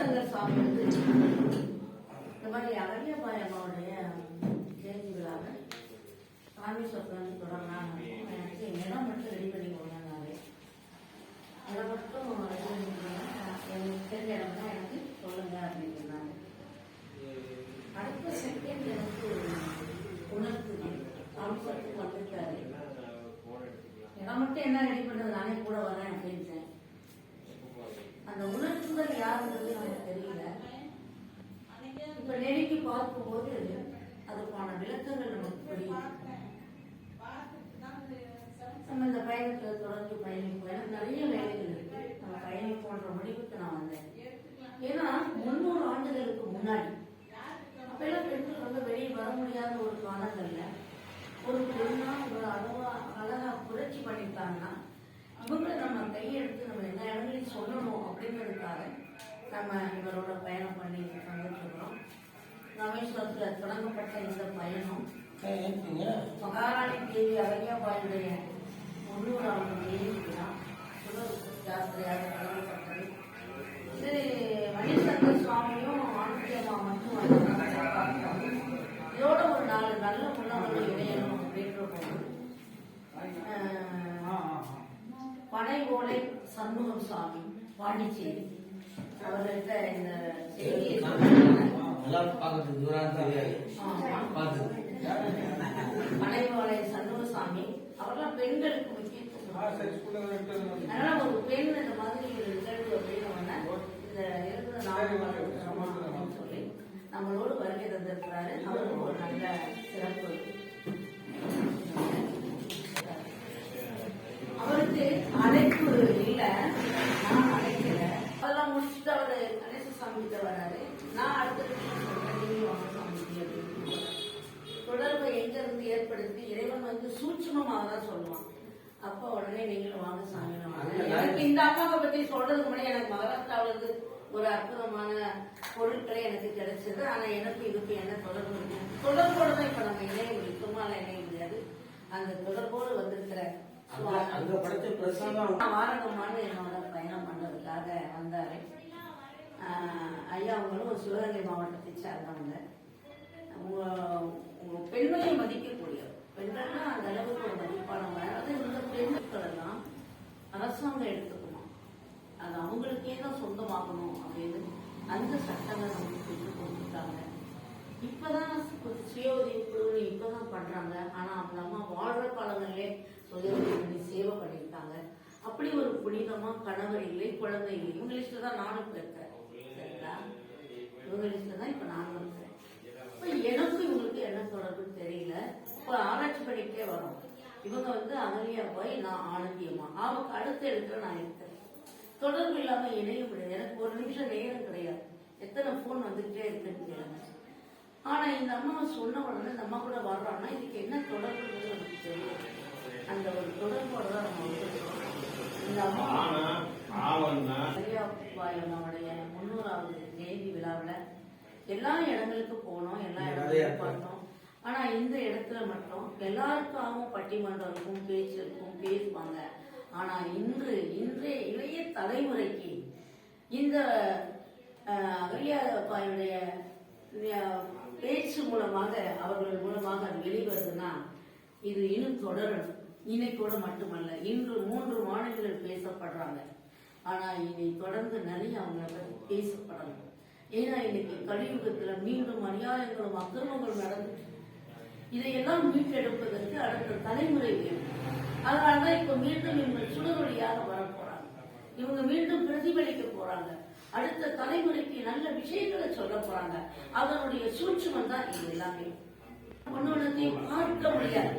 மணிசங்கர் சுவாமி வந்து இந்த மாதிரி அகல்யபாய் அம்மாவுடைய ஜெயந்தி விழாவை ராமேஸ்வரத்துல வந்து தொடங்கினாங்க. எனக்கு இடம் மட்டும் ரெடி பண்ணி கொடுங்கன்னாரு. அதை மட்டும் ரெடி பண்ணி எனக்கு தெரிஞ்ச தான் எனக்கு சொல்லுங்க அப்படின்னு சொன்னாங்க அடுத்த செகண்ட் எனக்கு உணர்த்து ராமேஸ்வரத்துக்கு வந்துட்டாரு. இடம் மட்டும் என்ன ரெடி பண்ணுறது நானே கூட வரேன் அப்படின்னு அந்த உணர்த்துதல் யாருன்றது நமக்கு தெரியல இப்ப நெருங்கி பார்க்கும்போது அதுக்கான விளக்கங்கள் நமக்கு புரியும். நம்ம இந்த பயணத்துல தொடர்ந்து பயணிக்கும் எனக்கு நிறைய வேலைகள் இருக்கு. நம்ம பயணிப்போன்ற முடிவுக்கு நான் வந்தேன். ஏன்னா முன்னூறு ஆண்டுகளுக்கு முன்னாடி அப்பெல்லாம் பெண்கள் வந்து வெளியே வர முடியாத ஒரு காலங்கள்ல ஒரு பெண்ணா ஒரு அளவா அழகா புரட்சி பண்ணிட்டாங்கன்னா இவங்களை நம்ம கையெடுத்து நம்ம எல்லா இடங்களையும் சொல்லணும் அப்படிங்கிறதுக்காக நம்ம இவரோட பயணம் பண்ணி மகாராணி தேவி தேதி விழா சுடர் யாத்திரையாக தொடங்கப்பட்டது இது மணிசங்கர் சுவாமியும் ஆனந்தியம்மா மட்டும். இதோட ஒரு நாலு நல்ல முன்னவர்கள் இணையணும் அப்படின்ற போது பனை ஓலை சண்முகம் சுவாமி பாண்டிச்சேரி. அவர்கிட்ட இந்த செய்தியை. பார்த்து அதனால ஒரு பெண் இந்த மாதிரி ஒரு நிகழ்வு அப்படின்னு ஒண்ணு, இந்த இருக்கிற சொல்லி நம்மளோடு வருகை தந்திருக்கிறாரு. அவரும் ஒரு நல்ல சிறப்பு. அவருக்கு அழைப்பு இல்ல. நான் அழைக்கல. அதெல்லாம் முடிச்சுட்டு அவரு கணேசசாமி கிட்ட வராரு நான் அடுத்த. தொடர்பை எங்க இருந்து ஏற்படுத்தி இறைவன் வந்து சூட்சுமமாக தான் சொல்லுவான். உடனே நீங்களும் வாங்க வரேன். எனக்கு இந்த அம்மாவை பத்தி சொல்றதுக்கு முன்னாடி எனக்கு மகாராஷ்டிராவில இருந்து ஒரு அற்புதமான பொருட்களே எனக்கு கிடைச்சது. ஆனா எனக்கு இதுக்கு என்ன தொடர்பு. தொடர்போடு தான் இப்ப நம்ம இணைய முடியும் சும்மால இணைய முடியாது. அந்த தொடர்போடு வந்திருக்கிற வாரகமான என்னோட பயணம் பண்றதுக்காக வந்தாரு. ஐயா அவங்களும் சிவகங்கை மாவட்டத்தை சார்ந்தவங்க உங்க உங்க பெண்மையை மதிக்கக்கூடிய பெண்கள்னா அந்த அளவுக்கு ஒரு மதிப்பானவங்க அதாவது இந்த பெண்கள் எல்லாம் அரசாங்கம் எடுத்துக்குமா அது அவங்களுக்கே தான் சொந்தமாகணும் அப்படின்னு அந்த சட்டங்களை நம்மளுக்கு இப்போ கொடுத்துருக்காங்க இப்பதான் ஒரு சுய உதவி குழுவில் இப்பதான் பண்றாங்க. ஆனா அவங்க அம்மா வாழ்ற காலங்களிலே சுய உதவி பண்ணி சேவை பண்ணியிருக்காங்க. அப்படி ஒரு புனிதமா கணவர் இல்லை குழந்தை இல்லை. இவங்க லிஸ்ட்ல தான் நானும் இப்ப இருக்கேன். சரிங்களா? இவங்க லிஸ்ட்ல தான் இப்ப நானும் இருக்கேன். இப்ப எனக்கும் இவங்களுக்கு என்ன தொடர்புன்னு தெரியல. இப்ப ஆராய்ச்சி பண்ணிக்கிட்டே வரோம். இவங்க வந்து அகலியா போய் நான் ஆனந்தியம்மா அவங்க அடுத்த இடத்துல நான் இருக்கேன் தொடர்பு இல்லாம இணைய முடியாது. எனக்கு ஒரு நிமிஷம் நேரம் கிடையாது. எத்தனை போன் வந்துகிட்டே இருக்குன்னு கேளுங்க ஆனா இந்த அம்மாவை சொன்ன உடனே இந்த அம்மா கூட வர்றாங்கன்னா இதுக்கு என்ன தொடர்புன்றது நமக்கு தெரியும் அந்த ஒரு தொடர்போட தான் நம்ம இந்த அம்மா ஆனா ஆவன்னா பெரியாபாய் அம்மாவுடைய முன்னூறாவது ஜெயந்தி விழாவுல எல்லா இடங்களுக்கு போனோம் எல்லா இடங்களுக்கும். பார்த்தோம் ஆனா இந்த இடத்துல மட்டும் எல்லாருக்காகவும் பட்டிமன்றம் இருக்கும் பேச்சு இருக்கும் பேசுவாங்க. ஆனால் இன்று இன்றைய இளைய தலைமுறைக்கு இந்த அஹ், பேச்சு மூலமாக அவர்கள் மூலமாக அது வெளிவருதுன்னா இது இன்னும் தொடரணும். இன்னைக்கோட மட்டுமல்ல இன்று மூன்று மாநிலங்கள் பேசப்படுறாங்க. ஆனா இனி தொடர்ந்து நிறைய அவங்க பேசப்படணும். ஏன்னா இன்னைக்கு கலியுகத்துல மீண்டும் அநியாயங்களும் அக்கிரமங்களும் நடந்து இதையெல்லாம் மீட்டெடுப்பதற்கு அடுத்த தலைமுறை வேணும். அதனாலதான் இப்ப மீண்டும் இவங்க சுடரொலியாக வர போறாங்க. இவங்க மீண்டும் பிரதிபலிக்க போறாங்க. அடுத்த தலைமுறைக்கு நல்ல விஷயங்களை சொல்ல போறாங்க. அதனுடைய சூட்சமம் தான் இது எல்லாமே. ஒன்னொன்னத்தையும் பார்க்க முடியாது.